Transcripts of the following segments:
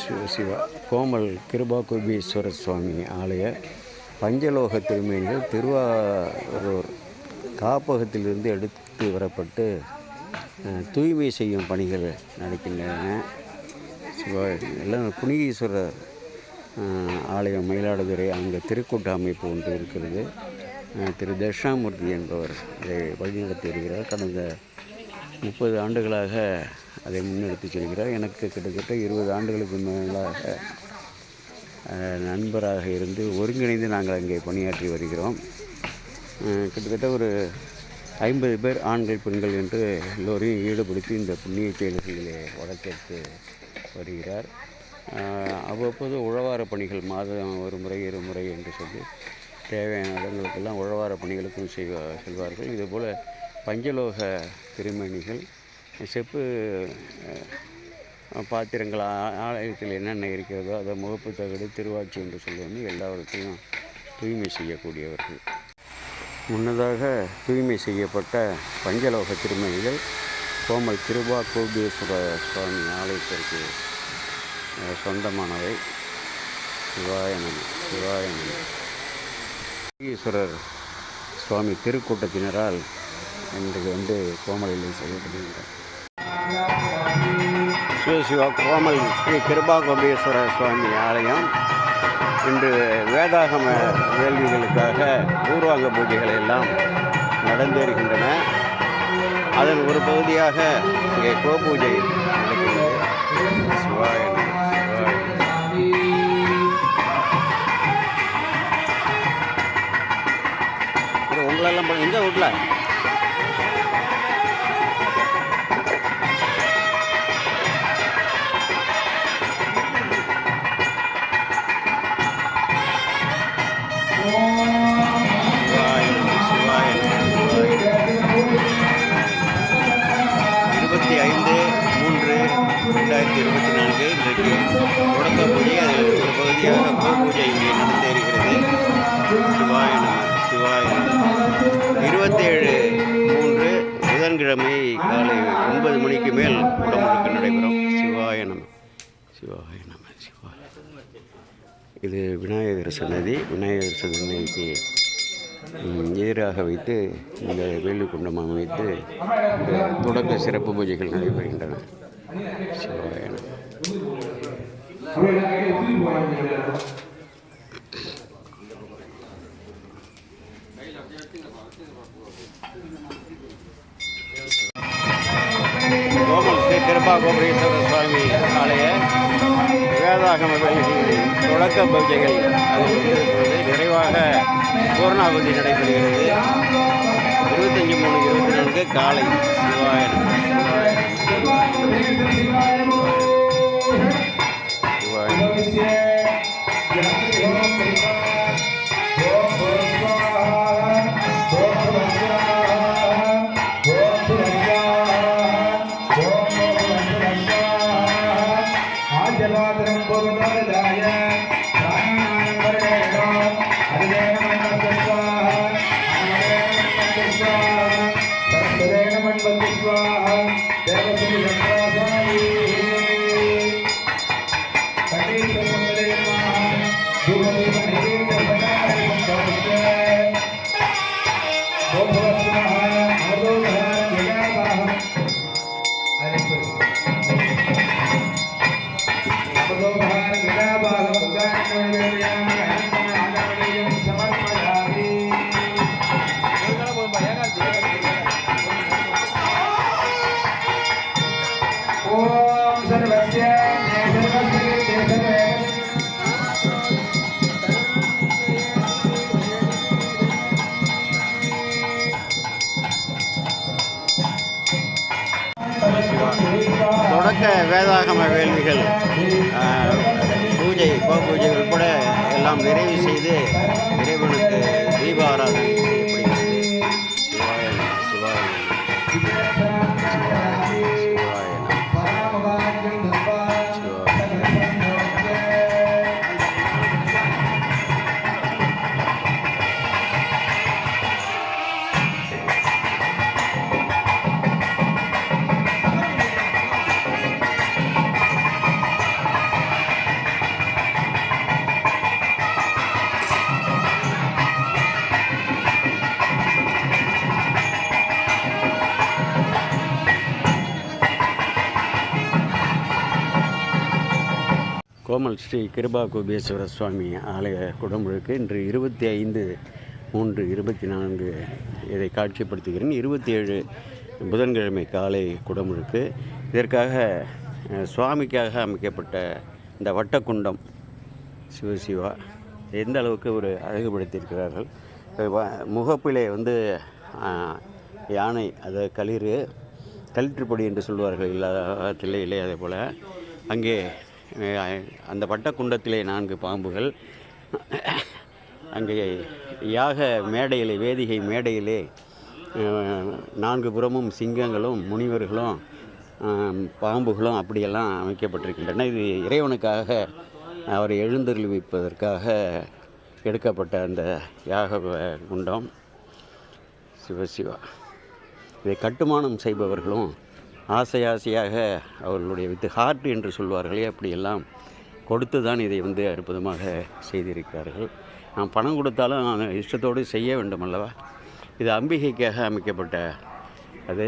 சிவ சிவா. கோமல் கிருபாகுபீஸ்வர சுவாமி ஆலய பஞ்சலோக திருமேனிகள் திருவாரூர் காப்பகத்திலிருந்து எடுத்து வரப்பட்டு தூய்மை செய்யும் பணிகள் நடக்கின்றன. சிவா எல்லாம் புனிகீஸ்வரர் ஆலயம் மயிலாடுதுறை அங்கே திருக்கூட்ட அமைப்பு ஒன்று இருக்கிறது. திரு தட்சிணாமூர்த்தி என்பவர் இதை வழிநடத்தி வருகிறார். கடந்த முப்பது ஆண்டுகளாக அதை முன்னெடுத்து செல்கிறார். எனக்கு கிட்டத்தட்ட இருபது ஆண்டுகளுக்கு மேலாக நண்பராக இருந்து ஒருங்கிணைந்து நாங்கள் அங்கே பணியாற்றி வருகிறோம். கிட்டத்தட்ட ஒரு ஐம்பது பேர் ஆண்கள் பெண்கள் என்று எல்லோரையும் ஈடுபடுத்தி இந்த புண்ணிய செயல்களிலே வழக்கெடுத்து வருகிறார். அவ்வப்போது உழவார பணிகள் மாதம் ஒரு முறை இரு முறை என்று சொல்லி தேவையான இடங்களுக்கெல்லாம் உழவார பணிகளுக்கும் செய்வா செல்வார்கள். இதுபோல் பஞ்சலோக திருமணிகள் செப்பு பாத்திரங்கள் ஆ- ஆலயத்தில் என்னென்ன இருக்கிறதோ அதை முகப்பு தகடு திருவாட்சி என்று சொல்லுவோம் எல்லாவற்றையும் தூய்மை செய்யக்கூடியவர்கள். முன்னதாக தூய்மை செய்யப்பட்ட பஞ்சலோக திருமணிகள் கோமல் கிருபா கோபேஸ்வர சுவாமி ஆலயத்திற்கு சொந்தமானவை. சிவாய நம சிவாய ஈஸ்வரர் சுவாமி திருக்கூட்டத்தினரால் இன்றைக்கு வந்து கோமலில் செய்யப்படுகின்றன சிவசிவா கோமல் ஸ்ரீ கிருபா கோபேஸ்வரர் சுவாமி ஆலயம். இன்று வேதாகம வேள்விகளுக்காக பூர்வாங்க பூஜைகள் எல்லாம் நடந்தேறுகின்றன அதன் ஒரு பகுதியாக இங்கே கோபூஜை நடக்கிறது சிவாய உங்களெல்லாம் எந்த வீட்டில் ரெண்டாயிரத்தி இருபத்தி நான்கு இன்றைக்கு தொடக்க பூஜை அதில் ஒரு பகுதியாக பூஜை இங்கே நடந்தேறுகிறது சிவாய சிவாய இருபத்தேழு மூன்று புதன்கிழமை காலை ஒன்பது மணிக்கு மேல் உடம்புக்கு நடைபெறும். சிவாய நம சிவாய நம சிவாய இது விநாயகர் சன்னதி விநாயகர் சன்னதிக்கு எதிராக வைத்து இந்த வேலு குண்டம் அமைத்து இந்த தொடக்க சிறப்பு பூஜைகள் நடைபெறுகின்றன. கோமல் ஸ்ரீ கிருபா கோபுரேஸ்வர சுவாமி ஆலய வேதாகம வேலைகளின் தொடக்க பூஜைகள் அதில் இருக்கிறது நிறைவாக பூர்ணாகுதி நடைபெறுகிறது. இருபத்தஞ்சி மூணு இருபத்தி நான்கு காலை. சிவாய நம, ஓம் தொடக்க வேதாகம வேள்விகள் பூஜை கோ பூஜை உட்பட எல்லாம் நிறைவு செய்து இறைவனுக்கு தீபாராதனை கோமல் ஸ்ரீ கிருபா கோபேஸ்வர சுவாமி ஆலய குடமுழுக்கு இன்று இருபத்தி ஐந்து மூன்று இருபத்தி நான்கு இதை காட்சிப்படுத்துகிறேன். இருபத்தி ஏழு புதன்கிழமை காலை குடமுழுக்கு. இதற்காக சுவாமிக்காக அமைக்கப்பட்ட இந்த வட்டக்குண்டம் சிவசிவா எந்த அளவுக்கு ஒரு அழகுபடுத்தியிருக்கிறார்கள். முகப்பிலே வந்து யானை அது களிறு கழிற்றுப்படி என்று சொல்வார்கள். இல்லாத தில்லையிலே அதே போல் அங்கே அந்த வட்டக்குண்டத்திலே நான்கு பாம்புகள். அங்கே யாக மேடையிலே வேதிகை மேடையிலே நான்கு புறமும் சிங்கங்களும் முனிவர்களும் பாம்புகளும் அப்படியெல்லாம் அமைக்கப்பட்டிருக்கின்றன. இது இறைவனுக்காக அவரை எழுந்தருள்விப்பதற்காக எடுக்கப்பட்ட அந்த யாக குண்டம். சிவசிவா இதை கட்டுமானம் செய்பவர்களும் ஆசை ஆசையாக அவர்களுடைய வித்து ஹார்ட் என்று சொல்வார்களே அப்படியெல்லாம் கொடுத்து தான் இதை வந்து அற்புதமாக செய்திருக்கிறார்கள். நான் பணம் கொடுத்தாலும் நான் இஷ்டத்தோடு செய்ய வேண்டும் அல்லவா இது அம்பிகைக்காக அமைக்கப்பட்ட அது.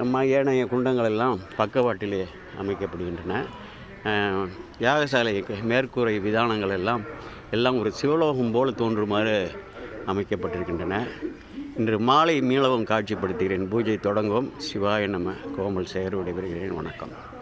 நம்ம ஏனைய குண்டங்கள் எல்லாம் பக்கவாட்டிலே அமைக்கப்படுகின்றன. யாகசாலை மேற்கூரை விதானங்கள் எல்லாம் எல்லாம் ஒரு சிவலோகம் போல் தோன்றுமாறு அமைக்கப்பட்டிருக்கின்றன. இன்று மாலை மீளவும் காட்சிப்படுத்துகிறேன். பூஜை தொடங்கும். சிவாய நம. கோமல் செயர் விடைபெறுகிறேன். வணக்கம்.